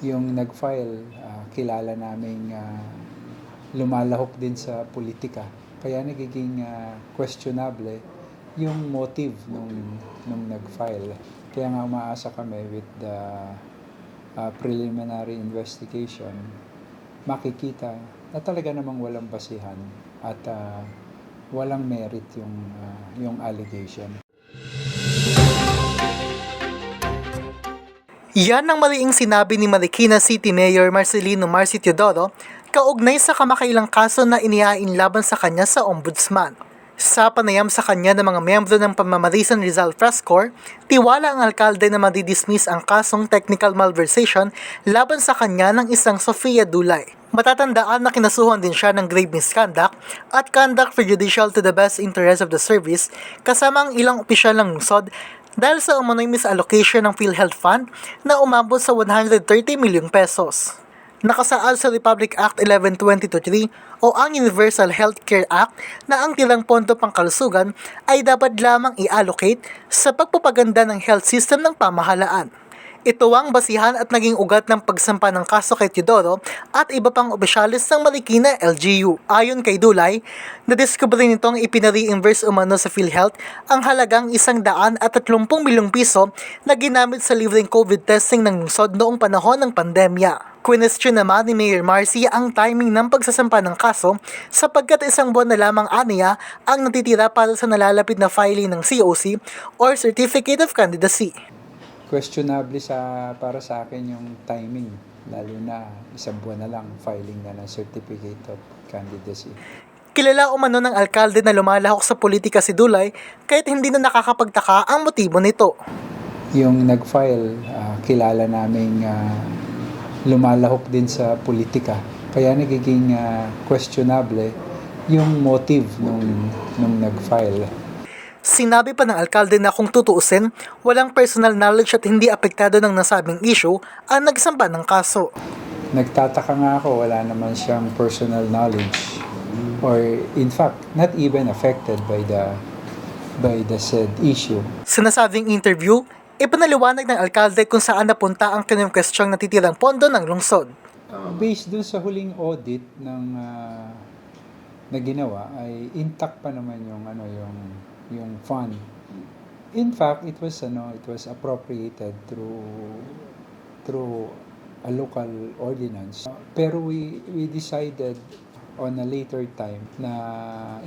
yung nag-file, ah, kilala naming ah, lumalahok din sa politika. Kaya nagiging ah, questionable yung motive nung, nung nag-file. Kaya nga umaasa kami with the ah, preliminary investigation, makikita na talaga namang walang basihan at ah, walang merit yung, ah, yung allegation. Yan ang maliing sinabi ni Marikina City Mayor Marcelino Marci Teodoro kaugnay sa kamakailang kaso na inihain laban sa kanya sa ombudsman. Sa panayam sa kanya ng mga miyembro ng pamamarisan Rizal Frescor, tiwala ang alkalde na madidismiss ang kasong technical malversation laban sa kanya ng isang Sofia Dulay. Matatandaan na kinasuhan din siya ng grave misconduct at conduct prejudicial to the best interest of the service kasama ang ilang opisyal ng lungsod dahil sa umano'y misallocation ng PhilHealth Fund na umabot sa 130 milyong pesos. Nakasaad sa Republic Act 11-2023 o ang Universal Healthcare Act na ang tilang pondo pangkalusugan ay dapat lamang i-allocate sa pagpapaganda ng health system ng pamahalaan. Ito ang basihan at naging ugat ng pagsampa ng kaso kay Teodoro at iba pang opisyalis ng Marikina LGU. Ayon kay Dulay, nadiskubre nitong ipinare-imverse umano sa PhilHealth ang halagang isang daan at 30 milyong piso na ginamit sa libreng COVID testing ng lungsod noong panahon ng pandemya. Question naman ni Mayor Marcy ang timing ng pagsasampa ng kaso sapagkat isang buwan na lamang aniya ang natitira para sa nalalapit na filing ng COC or Certificate of Candidacy. Questionable sa para sa akin yung timing. Lalo na isang buwan na lang filing na ng certificate of candidacy. Kilala umano ng alkalde na lumalahok sa politika si Dulay kahit hindi na nakakapagtaka ang motibo nito. yung nag-file ah, kilala naming ah, lumalahok din sa politika. Kaya nagiging ah, questionable yung motive nung nung nag-file Sinabi pa ng alkalde na kung tutuusin, walang personal knowledge at hindi apektado ng nasabing issue ang nagsampa ng kaso. nagtataka nga ako wala naman siyang personal knowledge or in fact not even affected by the by the said issue Sa nasabing interview, ipinaliwanag ng alkalde kung saan napunta ang kanyang questionang natitirang pondo ng lungsod. based dun sa huling audit ng ah, na ginawa ay intact pa naman yung ano yung yung fund. In fact, it was ano, it was appropriated through through a local ordinance. Pero we we decided on a later time na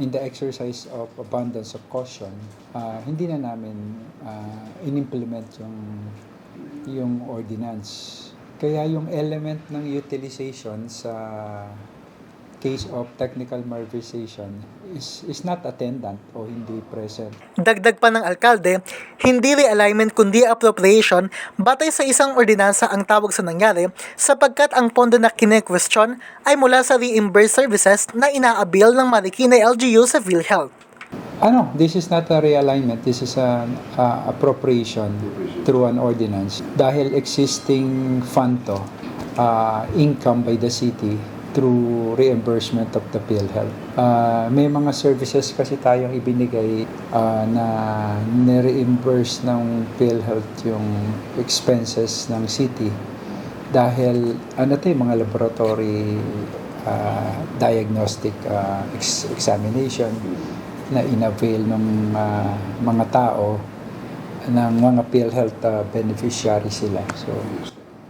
in the exercise of abundance of caution, ah, hindi na namin ah, in-implement yung yung ordinance. Kaya yung element ng utilization sa case of technical malversation is is not attendant o hindi present. Dagdag pa ng alkalde, hindi realignment kundi appropriation batay sa isang ordinansa ang tawag sa nangyari sapagkat ang pondo na kine-question ay mula sa reimbursed services na inaabil ng Marikina LGU sa PhilHealth. Ano, this is not a realignment, this is an uh, appropriation through an ordinance. Dahil existing fund to, uh, income by the city through reimbursement of the PhilHealth. Uh, may mga services kasi tayong ibinigay uh, na nire-reimburse ng PhilHealth yung expenses ng city dahil ano to yung mga laboratory uh, diagnostic uh, ex- examination na inavail ng uh, mga tao ng mga PhilHealth uh, beneficiary sila. So,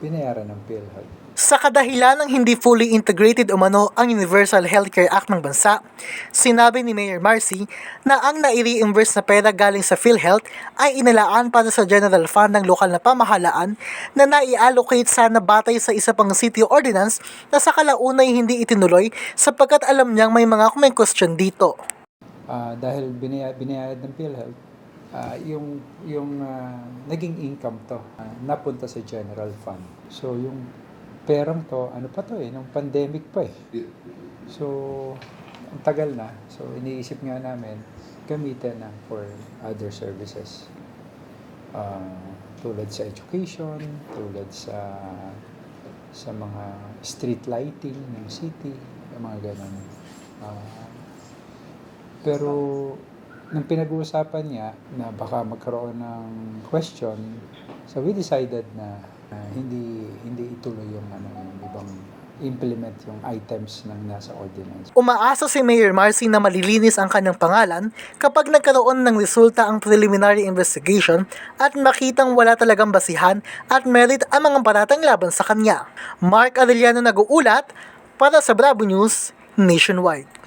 binayaran ng PhilHealth. Sa kadahilan ng hindi fully integrated umano ang Universal Healthcare Act ng bansa, sinabi ni Mayor Marcy na ang nai-reimburse na pera galing sa PhilHealth ay inalaan para sa general fund ng lokal na pamahalaan na nai-allocate sana batay sa isa pang city ordinance na sa kalaunay hindi itinuloy sapagkat alam niyang may mga may question dito. Ah, dahil binaya, binayad ng PhilHealth, ah, yung, yung ah, naging income to, ah, napunta sa general fund. So, yung perang to, ano pa to eh, nung pandemic pa eh. So, ang tagal na. So, iniisip nga namin, gamitin na for other services. Ah, tulad sa education, tulad sa sa mga street lighting ng city, mga ganun. Ah, pero nung pinag-uusapan niya na baka magkaroon ng question, so we decided na ah, hindi hindi ituloy yung implement yung items ng nasa ordinance. Umaasa si Mayor Marcy na malilinis ang kanyang pangalan kapag nagkaroon ng resulta ang preliminary investigation at makitang wala talagang basihan at merit ang mga baratang laban sa kanya. Mark Arellano nag-uulat para sa Bravo News Nationwide.